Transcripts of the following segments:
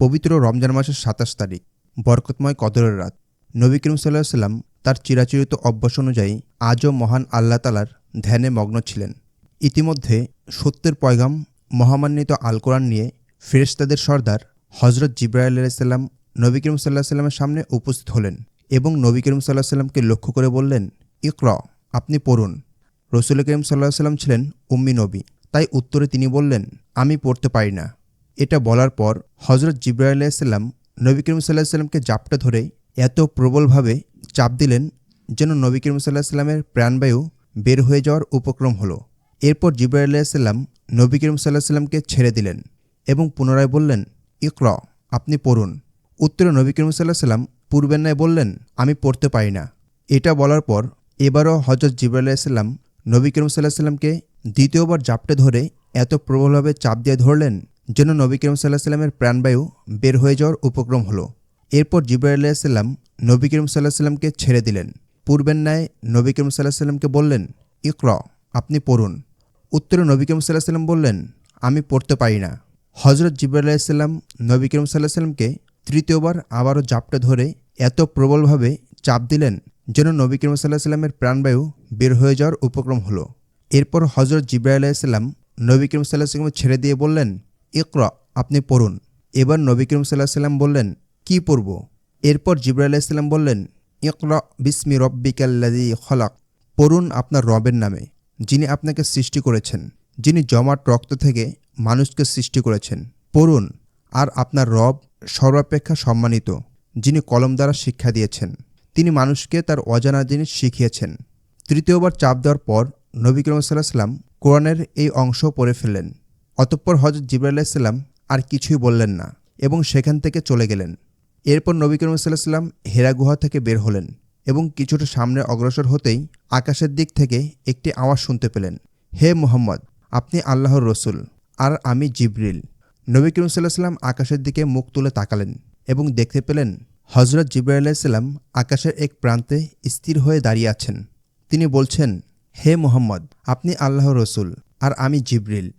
পবিত্র রমজান মাসের সাতাশ তারিখ, বরকতময় কদরের রাত। নবী করিম সাল্লাহ সাল্লাম তার চিরাচরিত অভ্যাস অনুযায়ী আজও মহান আল্লাহ তালার ধ্যানে মগ্ন ছিলেন। ইতিমধ্যে সত্যের পয়গাম মহামান্বিত আল কোরআন নিয়ে ফেরেশতাদের সর্দার হজরত জিব্রাইল আলাইসাল্লাম নবী করিম সাল্লাহ সাল্লামের সামনে উপস্থিত হলেন এবং নবী করিম সাল্লাহ সাল্লামকে লক্ষ্য করে বললেন, ইকর, আপনি পড়ুন। রসুল করিম সাল্লাহ সাল্লাম ছিলেন উম্মি নবী, তাই উত্তরে তিনি বললেন, আমি পড়তে পারি না। এটা বলার পর হজরত আলাইসাল্লাম নবী করিম সাল্লাহ সাল্লামকে জাপটা ধরে এত প্রবলভাবে চাপ দিলেন যেন নবী করিম সাল্লাহ সাল্লামের প্রাণবায়ু বের হয়ে যাওয়ার উপক্রম হলো। এরপর জিব্রাইল আলাইসাল্লাম নবী করিম সাল্লাহ সাল্লামকে ছেড়ে দিলেন এবং পুনরায় বললেন, ইকর, আপনি পড়ুন। উত্তরে নবী করিম সাল্লাহ সাল্লাম পূর্বের ন্যায় বললেন, আমি পড়তে পারি না। এটা বলার পর এবারও হজরত জিব্রাইল আলাইসাল্লাম নবী করিম সাল্লাহ সাল্লামকে দ্বিতীয়বার জাপটে ধরে এত প্রবলভাবে চাপ দিয়ে ধরলেন যেন নবী করিম সাল্লাহ সাল্লামের প্রাণবায়ু বের হয়ে যাওয়ার উপক্রম হলো। এরপর জিব্রাইল আলাইসাল্লাম নবী করিম সাল্লাহ সাল্লামকে ছেড়ে দিলেন। পূর্বের ন্যায় নবী করিম সাল্লাহ সাল্লামকে বললেন, ইকর, আপনি পড়ুন। উত্তরে নবী করিম সাল্লাহ সাল্লাম বললেন, আমি পড়তে পারি না। হজরত জিব্রাইল আলাইসাল্লাম নবী করিম সাল্লাহ সাল্লামকে তৃতীয়বার আবারও জাপটে ধরে এত প্রবলভাবে চাপ দিলেন যেন নবী করিম সাল্লাহ সাল্লামের প্রাণবায়ু বের হয়ে যাওয়ার উপক্রম হলো। এরপর হজরত জিব্রাইল আলাইসাল্লাম নবী করিম সাল্লাহ সাল্লামকে ছেড়ে দিয়ে বললেন ইকর, আপনি পড়ুন। এবার নবী করিম সাল্লাহ সাল্লাম বললেন, কি পড়ব? এরপর জিব্রাইল আলাইসাল্লাম বললেন, ইকর বিসমি রব্বিকাল্লাদি খলাক। পড়ুন আপনার রবের নামে, যিনি আপনাকে সৃষ্টি করেছেন, যিনি জমাট রক্ত থেকে মানুষকে সৃষ্টি করেছেন। পড়ুন, আর আপনার রব সর্বাপেক্ষা সম্মানিত, যিনি কলম দ্বারা শিক্ষা দিয়েছেন। তিনি মানুষকে তার অজানা জিনিস শিখিয়েছেন। তৃতীয়বার চাপ দেওয়ার পর নবী করিম সাল্লাহ সাল্লাম কোরআনের এই অংশ পড়ে ফেললেন। অতঃপর হজরত জিব্রাইল সাল্লাম আর কিছুই বললেন না এবং সেখান থেকে চলে গেলেন। এরপর নবী করিম সাল্লাহ সাল্লাম হেরা গুহা থেকে বের হলেন এবং কিছুটা সামনে অগ্রসর হতেই আকাশের দিক থেকে একটি আওয়াজ শুনতে পেলেন, হে মোহাম্মদ, আপনি আল্লাহর রসুল আর আমি জিবরিল। নবী করিম সাল্লাহ সাল্লাম আকাশের দিকে মুখ তুলে তাকালেন এবং দেখতে পেলেন হজরত জিব্রাইল সাল্লাম আকাশের এক প্রান্তে স্থির হয়ে দাঁড়িয়ে আছেন। তিনি বলছেন, হে মোহাম্মদ, আপনি আল্লাহর রসুল আর আমি জিবরিল।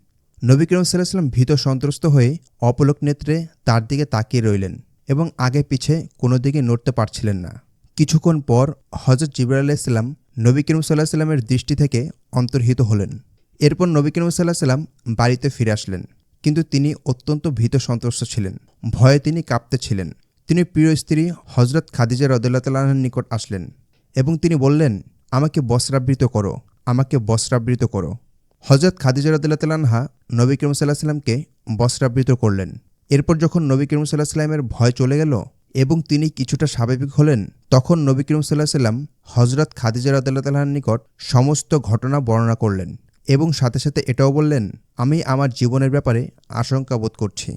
নবী করিম সাল্লাম ভীত সন্ত্রস্ত হয়ে অপলক নেত্রে তার দিকে তাকিয়ে রইলেন এবং আগে পিছে কোনো দিকে নড়তে পারছিলেন না। কিছুক্ষণ পর হজরত জিবরাল আলাইসাল্লাম নবী করিম সাল্লাহ সাল্লামের দৃষ্টি থেকে অন্তর্হিত হলেন। এরপর নবী করিম সাল্লাহ সাল্লাম বাড়িতে ফিরে আসলেন। কিন্তু তিনি অত্যন্ত ভীত সন্ত্রস্ত ছিলেন। ভয়ে তিনি কাঁপতে ছিলেন। তিনি প্রিয় স্ত্রী হজরত খাদিজা রদুল্লাহ তাল্লাহর নিকট আসলেন এবং তিনি বললেন, আমাকে বস্ত্রাবৃত করো, আমাকে বস্ত্রাবৃত করো। হজরত খাদিজা রদুল্লাহ তাল্লাহা নবী করিম সাল্লাহ সাল্লামকে বস্ত্রাবৃত করলেন। এরপর যখন নবী করিম সাল্লাহ সাল্লামের ভয় চলে গেল এবং তিনি কিছুটা স্বাভাবিক হলেন, তখন নবী করিম সাল্লাহ সাল্লাম হজরত খাদিজা রদুল্লাহ তাল্লাহার নিকট সমস্ত ঘটনা বর্ণনা করলেন এবং সাথে সাথে এটাও বললেন, আমি আমার জীবনের ব্যাপারে আশঙ্কা বোধ করছি।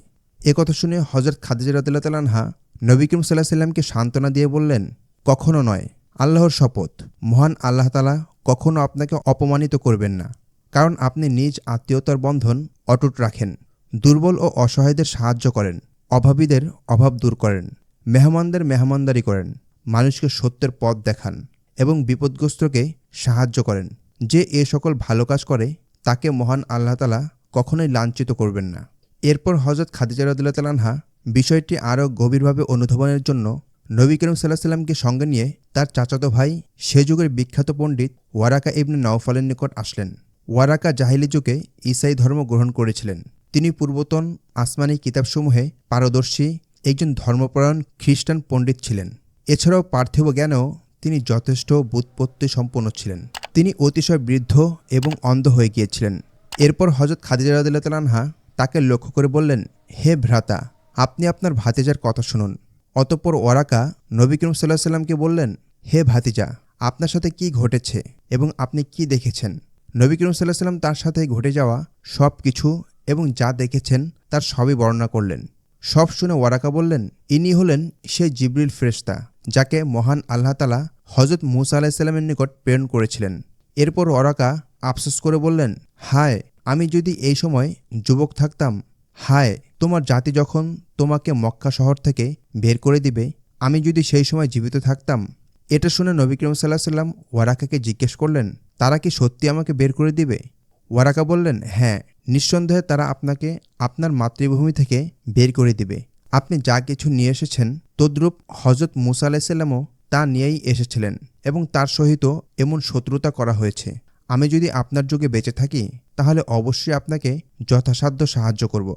এ কথা শুনে হজরত খাদিজা রদুল্লাহ তাল্লাহা নবী করিম সাল্লাহ সাল্লামকে সান্ত্বনা দিয়ে বললেন, কখনো নয়, আল্লাহর শপথ, মহান আল্লাহ তালা কখনো আপনাকে অপমানিত করবেন না। কারণ আপনি নিজ আত্মীয়তার বন্ধন অটুট রাখেন, দুর্বল ও অসহায়দের সাহায্য করেন, অভাবীদের অভাব দূর করেন, মেহমানদের মেহমানদারি করেন, মানুষকে সত্যের পথ দেখান এবং বিপদগ্রস্তকে সাহায্য করেন। যে এ সকল ভালো কাজ করে, তাকে মহান আল্লাহ তালা কখনোই লাঞ্ছিত করবেন না। এরপর হজরত খাদিজা রদুল্লাহ তালানহা বিষয়টি আরও গভীরভাবে অনুধাবনের জন্য নবী করিম সাল্লাহ সাল্লামকে সঙ্গে নিয়ে তার চাচাতো ভাই, সে যুগের বিখ্যাত পণ্ডিত ওয়ারাকা ইবনে নওফালের নিকট আসলেন। ওয়ারাকা জাহিলি যুগে ইসাই ধর্ম গ্রহণ করেছিলেন। তিনি পূর্বতন আসমানি কিতাবসমূহে পারদর্শী একজন ধর্মপরায়ণ খ্রিস্টান পণ্ডিত ছিলেন। এছাড়াও পার্থিব জ্ঞানেও তিনি যথেষ্ট বুৎপত্তি সম্পন্ন ছিলেন। তিনি অতিশয় বৃদ্ধ এবং অন্ধ হয়ে গিয়েছিলেন। এরপর হজরত খাদিজা রাদিল্লা তালানহা তাকে লক্ষ্য করে বললেন, হে ভ্রাতা, আপনি আপনার ভাতিজার কথা শুনুন। অতঃপর ওয়ারাকা নবী করিম সাল্লাহ সাল্লামকে বললেন, হে ভাতিজা, আপনার সাথে কি ঘটেছে এবং আপনি কি দেখেছেন? নবী করিম সাল্লাহ সাল্লাম তার সাথে ঘটে যাওয়া সব কিছু এবং যা দেখেছেন তার সবই বর্ণনা করলেন। সব শুনে ওয়ারাকা বললেন, ইনি হলেন সেই জিবরিল ফেরেশতা, যাকে মহান আল্লাহ তালা হজরত মুসা আলাহিসাল্লামের নিকট প্রেরণ করেছিলেন। এরপর ওয়ারাকা আফসোস করে বললেন, হায়, আমি যদি এই সময় যুবক থাকতাম, হায়, তোমার জাতি যখন তোমাকে মক্কা শহর থেকে বের করে দিবে, আমি যদি সেই সময় জীবিত থাকতাম। এটা শুনে নবী করিম সাল্লাহ সাল্লাম ওয়ারাকাকে জিজ্ঞেস করলেন তারা কি সত্যি আমাকে বের করে দিবে? ওয়ারাকা বললেন হ্যাঁ নিঃসন্দেহে তারা আপনাকে, আপনার মাতৃভূমি থেকে বের করে দিবে। আপনি যা কিছু নিয়ে এসেছেন, তদ্রূপ হজরত মুসা আলাইসাল্লামও তা নিয়েই এসেছিলেন এবং তার সহিত এমন শত্রুতা করা হয়েছে। আমি যদি আপনার যুগে বেঁচে থাকি, তাহলে অবশ্যই আপনাকে যথাসাধ্য সাহায্য করব।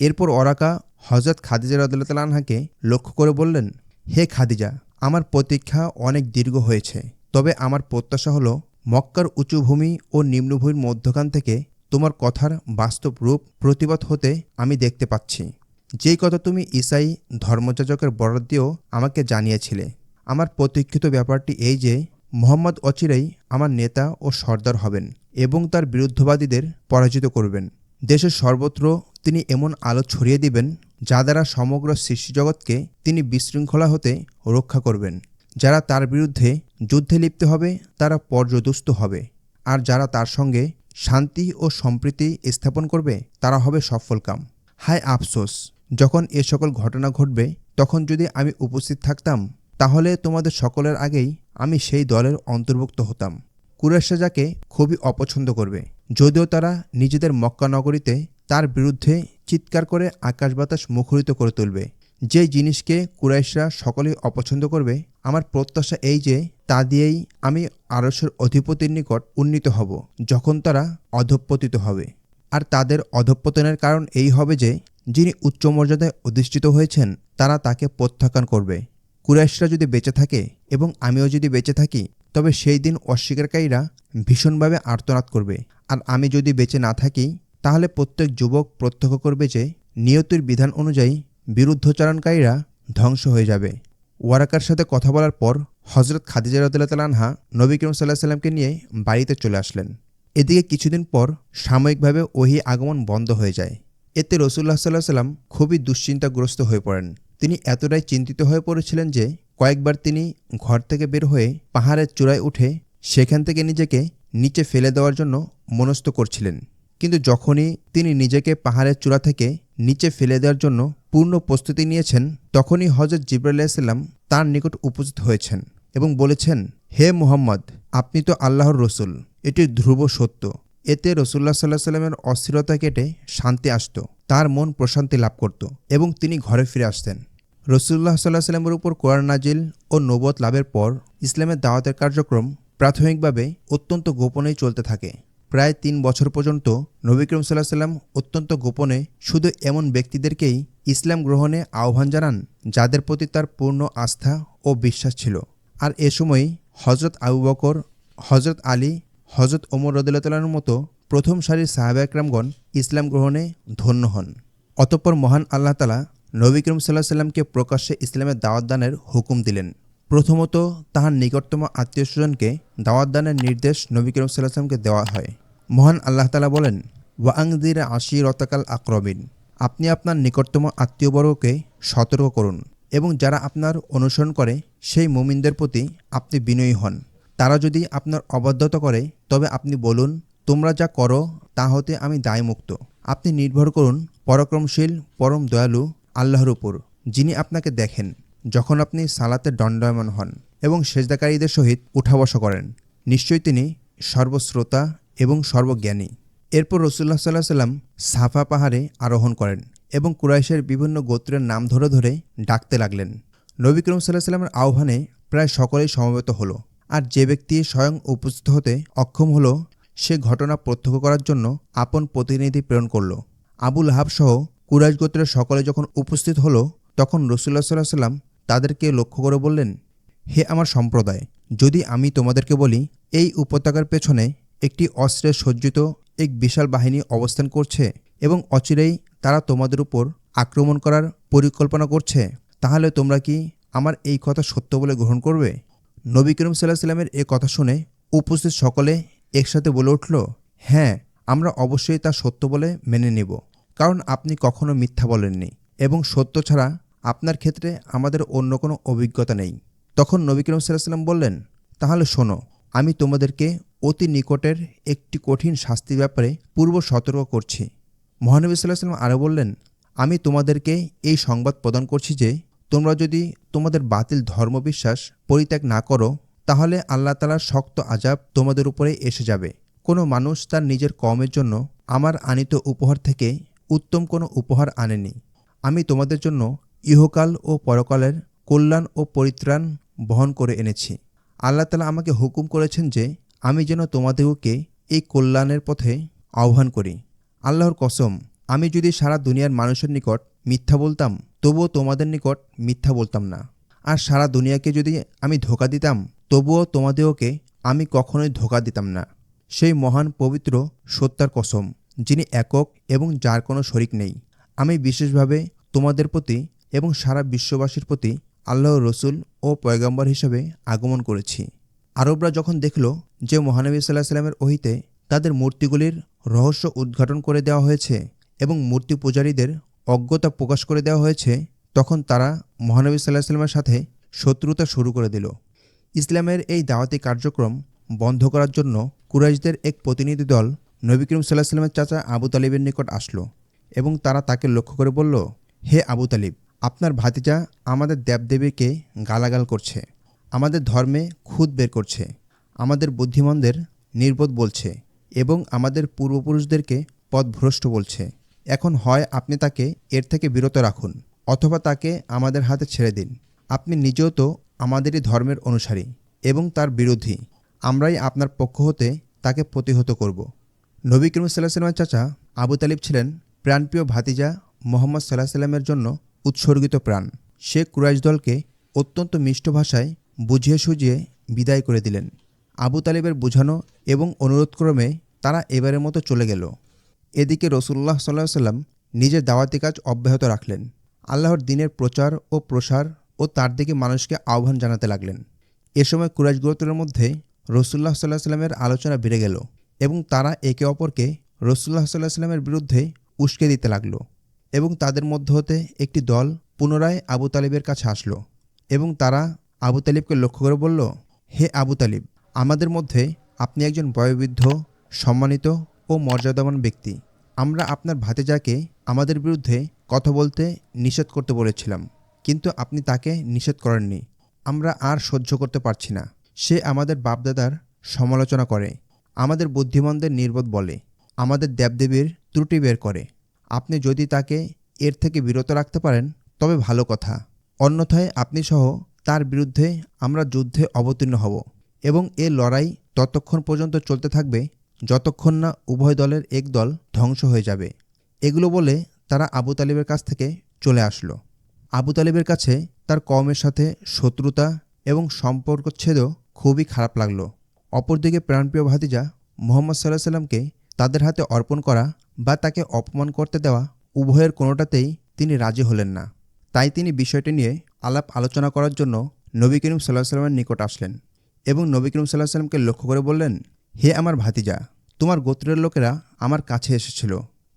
এরপর ওরাকা হজরত খাদিজা রদুল্লাহ আনহাকে লক্ষ্য করে বললেন, হে খাদিজা, আমার প্রতীক্ষা অনেক দীর্ঘ হয়েছে, তবে আমার প্রত্যাশা হলো মক্কার উঁচুভূমি ও নিম্নভূমির মধ্যখান থেকে তোমার কথার বাস্তব রূপ প্রতিবাদ হতে আমি দেখতে পাচ্ছি। যেই কথা তুমি ইসাই ধর্মযাজকের বরাদ দিয়েও আমাকে জানিয়েছিলে। আমার প্রতীক্ষিত ব্যাপারটি এই যে, মোহাম্মদ অচিরেই আমার নেতা ও সর্দার হবেন এবং তার বিরুদ্ধবাদীদের পরাজিত করবেন। দেশের সর্বত্র তিনি এমন আলো ছড়িয়ে দিবেন, যা দ্বারা সমগ্র সৃষ্টিজগৎকে তিনি বিশৃঙ্খলা হতে রক্ষা করবেন। যারা তার বিরুদ্ধে যুদ্ধে লিপ্ত হবে, তারা পর্যদুস্ত হবে। আর যারা তার সঙ্গে শান্তি ও সম্প্রীতি স্থাপন করবে, তারা হবে সফলকাম হায় আফসোস, যখন এ সকল ঘটনা ঘটবে, তখন যদি আমি উপস্থিত থাকতাম, তাহলে তোমাদের সকলের আগেই আমি সেই দলের অন্তর্ভুক্ত হতাম। কুরেশা যাকে খুবই অপছন্দ করবে, যদিও তারা নিজেদের মক্কা নগরীতে তার বিরুদ্ধে চিৎকার করে আকাশ বাতাস মুখরিত করে তুলবে। যে জিনিসকে কুরাইশরা সকলেই অপছন্দ করবে আমার প্রত্যাশা এই যে, তা দিয়েই আমি আরসের অধিপতির নিকট উন্নীত হব, যখন তারা অধঃপতিত হবে। আর তাদের অধঃপতনের কারণ এই হবে যে, যিনি উচ্চ মর্যাদায় অধিষ্ঠিত হয়েছেন, তারা তাকে প্রত্যাখ্যান করবে। কুরাইশরা যদি বেঁচে থাকে এবং আমিও যদি বেঁচে থাকি, তবে সেই দিন অস্বীকারীরা ভীষণভাবে আর্তনাদ করবে। আর আমি যদি বেঁচে না থাকি, তাহলে প্রত্যেক যুবক প্রত্যক্ষ করবে যে, নিয়তির বিধান অনুযায়ী বিরুদ্ধচারণকারীরা ধ্বংস হয়ে যাবে। ওয়ারাকার সাথে কথা বলার পর হজরত খাদিজা রদুল্লাহ আনহা নবী করিম সাল্লাহ সাল্লামকে নিয়ে বাড়িতে চলে আসলেন। এদিকে কিছুদিন পর সাময়িকভাবে ওহি আগমন বন্ধ হয়ে যায়। এতে রসুল্লাহ সাল্লাহ সাল্লাম খুবই দুশ্চিন্তাগ্রস্ত হয়ে পড়েন। তিনি এতটাই চিন্তিত হয়ে পড়েছিলেন যে কয়েকবার তিনি ঘর থেকে বের হয়ে পাহাড়ের চূড়ায় উঠে সেখান থেকে নিজেকে নিচে ফেলে দেওয়ার জন্য মনস্থ করছিলেন। কিন্তু যখনই তিনি নিজেকে পাহাড়ের চূড়া থেকে নিচে ফেলে দেওয়ার জন্য পূর্ণ প্রস্তুতি নিয়েছেন, তখনই হজরত জিব্রাইসাল্লাম তার নিকট উপস্থিত হয়েছেন এবং বলেছেন, হে মুহাম্মদ, আপনি তো আল্লাহর রসুল, এটি ধ্রুব সত্য। এতে রসুল্লাহ সাল্লাহ সাল্লামের অস্থিরতা কেটে শান্তি আসত, তার মন প্রশান্তি লাভ করত এবং তিনি ঘরে ফিরে আসতেন। রসুল্লাহ সাল্লাহ সাল্লামের উপর কোরআন নাজিল ও নবত লাভের পর ইসলামের দাওয়াতের কার্যক্রম প্রাথমিকভাবে অত্যন্ত গোপনেই চলতে থাকে। প্রায় তিন বছর পর্যন্ত নবী করিম সাল্লাহ সাল্লাম অত্যন্ত গোপনে শুধু এমন ব্যক্তিদেরকেই ইসলাম গ্রহণে আহ্বান জানান যাদের প্রতি তার পূর্ণ আস্থা ও বিশ্বাস ছিল। আর এ সময় হজরত আবু বকর হজরত আলী হজরত ওমর রদুল্লাহর মতো প্রথম সারির সাহাবা একরামগণ ইসলাম গ্রহণে ধন্য হন। অতঃপর মহান আল্লাহ তালা নবী করিম সাল্লাহ সাল্লামকে প্রকাশ্যে ইসলামের দাওয়াত দানের হুকুম দিলেন। প্রথমত তাহার নিকটতম আত্মীয় স্বজনকে দাওয়াত দানের নির্দেশ নবী করিম সাল্লাহ সাল্লামকে দেওয়া হয়। মহান আল্লাহ তালা বলেন ওয়াংদির আশি রতাকাল আক্রবিন আপনি আপনার নিকটতম আত্মীয়বর্গকে সতর্ক করুন এবং যারা আপনার অনুসরণ করে, সেই মুমিনদের প্রতি আপনি বিনয়ী হন। তারা যদি আপনার অবাধ্যতা করে, তবে আপনি বলুন, তোমরা যা করো, তা হতে আমি দায়মুক্ত। আপনি নির্ভর করুন পরাক্রমশীল, পরম দয়ালু আল্লাহর উপর, যিনি আপনাকে দেখেন। যখন আপনি সালাতে দণ্ডায়মান হন এবং সেজদাকারীদের সহিত উঠা বসা করেন, নিশ্চয়ই তিনি সর্বশ্রোতা এবং সর্বজ্ঞানী। এরপর রসুল্লাহ সাল্লাহ সাল্লাম সাফা পাহাড়ে আরোহণ করেন এবং কুরাইশের বিভিন্ন গোত্রের নাম ধরে ধরে ডাকতে লাগলেন। নবী সাল্লাহ সাল্লামের আহ্বানে প্রায় সকলেই সমবেত হলো আর যে ব্যক্তি স্বয়ং উপস্থিত হতে অক্ষম হলো, সে ঘটনা প্রত্যক্ষ করার জন্য আপন প্রতিনিধি প্রেরণ করল। আবুল হাব সহ কুরাইশ গোত্রের সকলে যখন উপস্থিত হলো, তখন রসুল্লাহ সাল্লাহ সাল্লাম তাদেরকে লক্ষ্য করে বললেন, হে আমার সম্প্রদায়, যদি আমি তোমাদেরকে বলি, এই উপত্যকার পেছনে একটি অস্ত্রে সজ্জিত এক বিশাল বাহিনী অবস্থান করছে এবং অচিরেই তারা তোমাদের উপর আক্রমণ করার পরিকল্পনা করছে, তাহলে তোমরা কি আমার এই কথা সত্য বলে গ্রহণ করবে? নবী করিম সাল্লাহ সাল্লামের এ কথা শুনে উপস্থিত সকলে একসাথে বলে উঠল হ্যাঁ আমরা অবশ্যই তা সত্য বলে মেনে নেব, কারণ আপনি কখনো মিথ্যা বলেননি এবং সত্য ছাড়া আপনার ক্ষেত্রে আমাদের অন্য কোনো অভিজ্ঞতা নেই। তখন নবী করিম সাল্লাম বললেন, তাহলে শোনো, আমি তোমাদেরকে অতি নিকটের একটি কঠিন শাস্তির ব্যাপারে পূর্ব সতর্ক করছি। মহানবী সাল্লাহ সাল্লাম আরও বললেন, আমি তোমাদেরকে এই সংবাদ প্রদান করছি যে, তোমরা যদি তোমাদের বাতিল ধর্মবিশ্বাস পরিত্যাগ না করো, তাহলে আল্লাহ তালার শক্ত আজাব তোমাদের উপরে এসে যাবে। কোনো মানুষ তার নিজের কমের জন্য আমার আনিত উপহার থেকে উত্তম কোনো উপহার আনেনি। আমি তোমাদের জন্য ইহকাল ও পরকালের কল্যাণ ও পরিত্রাণ বহন করে এনেছি। আল্লাহ তালা আমাকে হুকুম করেছেন যে, আমি যেন তোমাদেরকে এই কল্যাণের পথে আহ্বান করি। আল্লাহর কসম, আমি যদি সারা দুনিয়ার মানুষের নিকট মিথ্যা বলতাম, তবুও তোমাদের নিকট মিথ্যা বলতাম না। আর সারা দুনিয়াকে যদি আমি ধোকা দিতাম, তবুও তোমাদেরকে আমি কখনোই ধোকা দিতাম না। সেই মহান পবিত্র সত্যার কসম, যিনি একক এবং যার কোনো শরিক নেই। আমি বিশেষভাবে তোমাদের প্রতি এবং সারা বিশ্ববাসীর প্রতি আল্লাহ রসুল ও পয়গম্বর হিসেবে আগমন করেছি। আরবরা যখন দেখল যে মহানবী সাল্লাহ সাল্লামের ওহিতে তাদের মূর্তিগুলির রহস্য উদ্ঘাটন করে দেওয়া হয়েছে এবং মূর্তি পূজারীদের অজ্ঞতা প্রকাশ করে দেওয়া হয়েছে, তখন তারা মহানবী সাল্লাহ সাল্লামের সাথে শত্রুতা শুরু করে দিল। ইসলামের এই দাওয়াতি কার্যক্রম বন্ধ করার জন্য কুরাইশদের এক প্রতিনিধি দল নবী করিম সাল্লাহ সাল্লামের চাচা আবু তালিবের নিকট আসলো এবং তারা তাকে লক্ষ্য করে বলল, হে আবু তালিব আপনার ভাতিজা আমাদের দেবদেবীকে গালাগাল করছে, আমাদের ধর্মে খুদ বের করছে, আমাদের বুদ্ধিমানদের নির্বোধ বলছে এবং আমাদের পূর্বপুরুষদেরকে পথভ্রষ্ট বলছে। এখন হয় আপনি তাকে এর থেকে বিরত রাখুন, অথবা তাকে আমাদের হাতে ছেড়ে দিন। আপনি নিজেও তো আমাদেরই ধর্মের অনুসারী এবং তার বিরোধী। আমরাই আপনার পক্ষ হতে তাকে প্রতিহত করব। নবী করিম সাল্লাহ সাল্লামের চাচা আবু তালিব ছিলেন প্রাণপ্রিয় ভাতিজা মোহাম্মদ সাল্লাহ সাল্লামের জন্য উৎসর্গিত প্রাণ। সে কুরাইশ দলকে অত্যন্ত মিষ্ট ভাষায় বুঝিয়ে সুঝিয়ে বিদায় করে দিলেন। আবু তালিবের বোঝানো এবং অনুরোধক্রমে তারা এবারের মতো চলে গেল। এদিকে রসুল্লাহ সাল্লাহ সাল্লাম নিজের দাওয়াতি কাজ অব্যাহত রাখলেন। আল্লাহর দিনের প্রচার ও প্রসার ও তার দিকে মানুষকে আহ্বান জানাতে লাগলেন। এ সময় কুরাইশ গোত্রের মধ্যে রসুল্লাহ সাল্লাহ সাল্লামের আলোচনা বেড়ে গেল এবং তারা একে অপরকে রসুল্লাহ সাল্লাহ সাল্লামের বিরুদ্ধে উস্কে দিতে লাগল। এবং তাদের মধ্য হতে একটি দল পুনরায় আবু তালিবের কাছে আসলো এবং তারা আবু তালিবকে লক্ষ্য করে বলল, হে আবু তালিব, আমাদের মধ্যে আপনি একজন বয়োবৃদ্ধ, সম্মানিত ও মর্যাদাবান ব্যক্তি। আমরা আপনার ভাতেজাকে আমাদের বিরুদ্ধে কথা বলতে নিষেধ করতে বলেছিলাম, কিন্তু আপনি তাকে নিষেধ করেননি। আমরা আর সহ্য করতে পারছি না। সে আমাদের বাপদাদার সমালোচনা করে, আমাদের বুদ্ধিমানদের নির্বোধ বলে, আমাদের দেবদেবীর ত্রুটি বের করে। আপনি যদি তাকে এর থেকে বিরত রাখতে পারেন, তবে ভালো কথা। অন্যথায় আপনি সহ তার বিরুদ্ধে আমরা যুদ্ধে অবতীর্ণ হব এবং এ লড়াই ততক্ষণ পর্যন্ত চলতে থাকবে যতক্ষণ না উভয় দলের এক দল ধ্বংস হয়ে যাবে। এগুলো বলে তারা আবু তালিবের কাছ থেকে চলে আসলো। আবু তালিবের কাছে তার কমের সাথে শত্রুতা এবং সম্পর্কচ্ছেদও খুবই খারাপ লাগল। অপরদিকে প্রাণপ্রিয় ভাতিজা মোহাম্মদ সাল্লাহ সাল্লামকে তাদের হাতে অর্পণ করা বা তাকে অপমান করতে দেওয়া উভয়ের কোনোটাতেই তিনি রাজি হলেন না। তাই তিনি বিষয়টি নিয়ে আলাপ আলোচনা করার জন্য নবী করিম সাল্লাহ সাল্লামের নিকট আসলেন এবং নবী করিম সাল্লাহ সাল্লামকে লক্ষ্য করে বললেন, হে আমার ভাতিজা, তোমার গোত্রের লোকেরা আমার কাছে এসেছিল।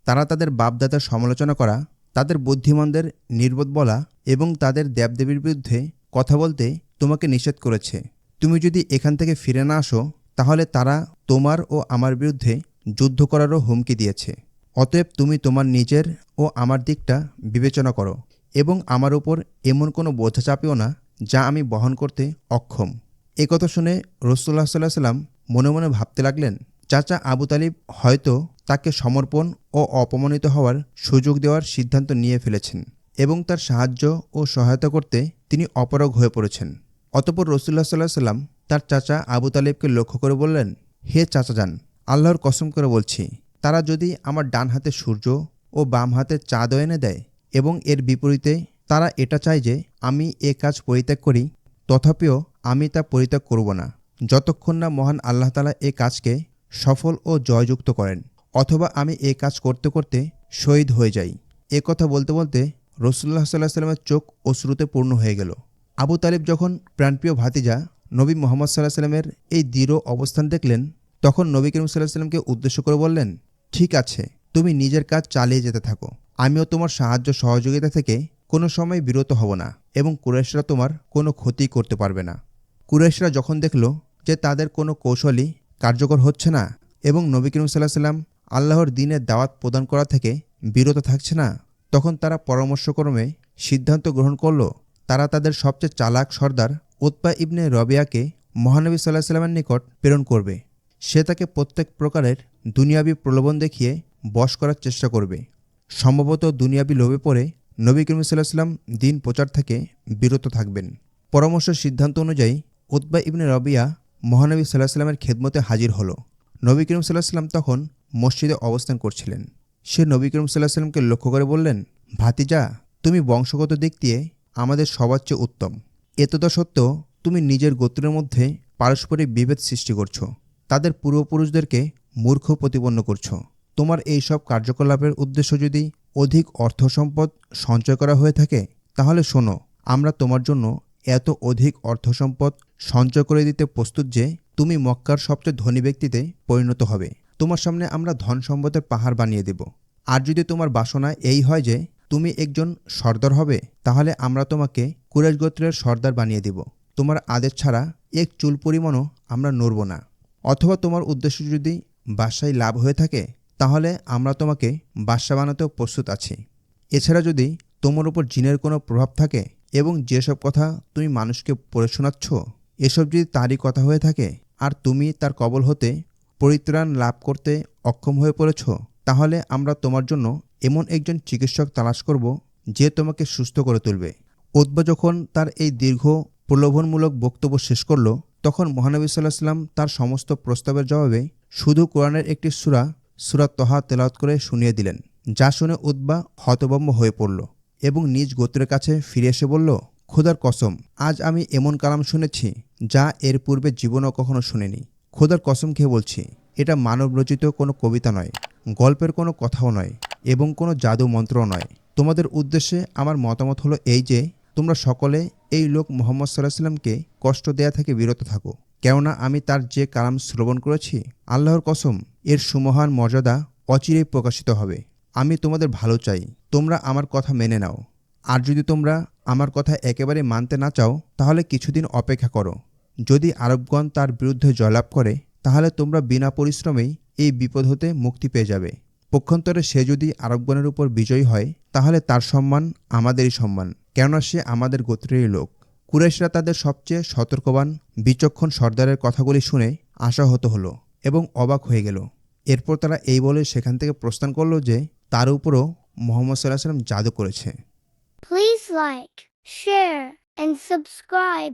তারা তাদের বাপদাদার সমালোচনা করা, তাদের বুদ্ধিমানদের নির্বোধ বলা এবং তাদের দেবদেবীর বিরুদ্ধে কথা বলতে তোমাকে নিষেধ করেছে। তুমি যদি এখান থেকে ফিরে না আসো, তাহলে তারা তোমার ও আমার বিরুদ্ধে যুদ্ধ করারও হুমকি দিয়েছে। অতএব তুমি তোমার নিজের ও আমার দিকটা বিবেচনা করো এবং আমার উপর এমন কোনো বোঝা চাপিও না যা আমি বহন করতে অক্ষম। এ কথা শুনে রসুল্লাহ সাল্লাহ সাল্লাম মনে মনে ভাবতে লাগলেন, চাচা আবু তালিব হয়তো তাকে সমর্পণ ও অপমানিত হওয়ার সুযোগ দেওয়ার সিদ্ধান্ত নিয়ে ফেলেছেন এবং তার সাহায্য ও সহায়তা করতে তিনি অপারগ হয়ে পড়েছেন। অতপর রসুল্লাহ সাল্লাহ সাল্লাম তার চাচা আবু তালিবকে লক্ষ্য করে বললেন, হে চাচা যান, আল্লাহর কসম করে বলছি তারা যদি আমার ডান হাতে সূর্য ও বাম হাতে চাঁদও এনে দেয় এবং এর বিপরীতে তারা এটা চায় যে আমি এ কাজ পরিত্যাগ করি, তথাপিও আমি তা পরিত্যাগ করব না। যতক্ষণ না মহান আল্লাহ তালা এ কাজকে সফল ও জয়যুক্ত করেন, অথবা আমি এ কাজ করতে করতে শহীদ হয়ে যাই। এ কথা বলতে বলতে রসুল্লাহ সাল্লাহ সাল্লামের চোখ অশ্রুতে পূর্ণ হয়ে গেল। আবু তালিব যখন প্রাণপ্রিয় ভাতিজা নবী মোহাম্মদ সাল্লাহ সাল্লামের এই দৃঢ় অবস্থান দেখলেন, তখন নবী করিম সাল্লাহ সাল্লামকে উদ্দেশ্য করে বললেন ঠিক আছে, তুমি নিজের কাজ চালিয়ে যেতে থাকো। আমিও তোমার সাহায্য সহযোগিতা থেকে কোনো সময় বিরত হব না এবং কুরেশরা তোমার কোনো ক্ষতি করতে পারবে না। কুরেশরা যখন দেখল যে তাদের কোনো কৌশলই কার্যকর হচ্ছে না এবং নবী করিম সাল্লাহ সাল্লাম আল্লাহর দিনের দাওয়াত প্রদান করা থেকে বিরত থাকছে না, তখন তারা পরামর্শক্রমে সিদ্ধান্ত গ্রহণ করল, তারা তাদের সবচেয়ে চালাক সর্দার উৎপা ইবনে রবিয়াকে মহানবী সাল্লাহ সাল্লামের নিকট প্রেরণ করবে। সে তাকে প্রত্যেক প্রকারের দুনিয়াবি প্রলোভন দেখিয়ে বশ করার চেষ্টা করবে। সম্ভবত দুনিয়াবি লোভে পড়ে নবী করিম সাল্লাম দিন প্রচার থেকে বিরত থাকবেন। পরামর্শ সিদ্ধান্ত অনুযায়ী উতবা ইবনে রবিয়া মহানবী সাল্লাহ সাল্লামের খেদমতে হাজির হলো। নবী করিম সাল্লাহ সাল্লাম তখন মসজিদে অবস্থান করছিলেন। সে নবী করিম সাল্লাহ সাল্লামকে লক্ষ্য করে বললেন, ভাতিজা, তুমি বংশগত দিক দিয়ে আমাদের সবার চেয়ে উত্তম। এতদা সত্ত্বেও তুমি নিজের গোত্রের মধ্যে পারস্পরিক বিভেদ সৃষ্টি করছ। তাদের পূর্বপুরুষদেরকে মূর্খ প্রতিপন্ন করছ। তোমার এই সব কার্যকলাপের উদ্দেশ্য যদি অধিক অর্থ সম্পদ সঞ্চয় করা হয়ে থাকে, তাহলে শোনো, আমরা তোমার জন্য এত অধিক অর্থ সম্পদ সঞ্চয় করে দিতে প্রস্তুত যে তুমি মক্কার সবচেয়ে ধনী ব্যক্তিতে পরিণত হবে। তোমার সামনে আমরা ধন সম্পদের পাহাড় বানিয়ে দেব। আর যদি তোমার বাসনা এই হয় যে তুমি একজন সর্দার হবে, তাহলে আমরা তোমাকে কুরেশ গোত্রের সর্দার বানিয়ে দেব। তোমার আদেশ ছাড়া এক চুল পরিমাণও আমরা নড়ব না। অথবা তোমার উদ্দেশ্য যদি বাসায় লাভ হয়ে থাকে, তাহলে আমরা তোমাকে বাসা বানাতেও প্রস্তুত আছি। এছাড়া যদি তোমার উপর জিনের কোনো প্রভাব থাকে এবং যেসব কথা তুমি মানুষকে পড়ে শোনাচ্ছ, এসব যদি তারই কথা হয়ে থাকে আর তুমি তার কবল হতে পরিত্রাণ লাভ করতে অক্ষম হয়ে পড়েছ, তাহলে আমরা তোমার জন্য এমন একজন চিকিৎসক তালাশ করব যে তোমাকে সুস্থ করে তুলবে। উদ্বা যখন তার এই দীর্ঘ, প্রলোভনমূলক বক্তব্য শেষ করল, তখন মহানবী সাল্লাহ সাল্লাম তার সমস্ত প্রস্তাবের জবাবে শুধু কোরআনের একটি সুরা সুরা তহা তেলাওয়াত করে শুনিয়ে দিলেন, যা শুনে উদ্বা হতবম্ব হয়ে পড়ল এবং নিজ গোত্রের কাছে ফিরে এসে বলল, খোদার কসম, আজ আমি এমন কালাম শুনেছি যা এর পূর্বে জীবনও কখনো শুনিনি। খোদার কসম খেয়ে বলছি, এটা মানবরচিত কোনো কবিতা নয়, গল্পের কোনো কথাও নয় এবং কোনো জাদু মন্ত্রও নয়। তোমাদের উদ্দেশ্যে আমার মতামত হলো এই যে, তোমরা সকলে এই লোক মোহাম্মদ সাল্লাহ সাল্লামকে কষ্ট দেয়া থেকে বিরত থাকো। কেননা আমি তার যে কালাম শ্রবণ করেছি, আল্লাহর কসম, এর সুমহান মর্যাদা অচিরেই প্রকাশিত হবে। আমি তোমাদের ভালো চাই, তোমরা আমার কথা মেনে নাও। আর যদি তোমরা আমার কথা একেবারে মানতে না চাও, তাহলে কিছুদিন অপেক্ষা করো। যদি আরবগণ তার বিরুদ্ধে জয়লাভ করে, তাহলে তোমরা বিনা পরিশ্রমেই এই বিপদ হতে মুক্তি পেয়ে যাবে। পক্ষান্তরে সে যদি আরবগণের উপর বিজয়ী হয়, তাহলে তার সম্মান আমাদেরই সম্মান, কেননা সে আমাদের গোত্রেরই লোক। কুরাইশরা তাদের সবচেয়ে সতর্কবান, বিচক্ষণ সর্দারের কথাগুলি শুনে আশাহত হল এবং অবাক হয়ে গেল এরপর তারা এই বলে সেখান থেকে প্রস্থান করল যে, তার উপরও মোহাম্মদ সাল্লাহ সাল্লাম জাদু করেছে please like share and subscribe.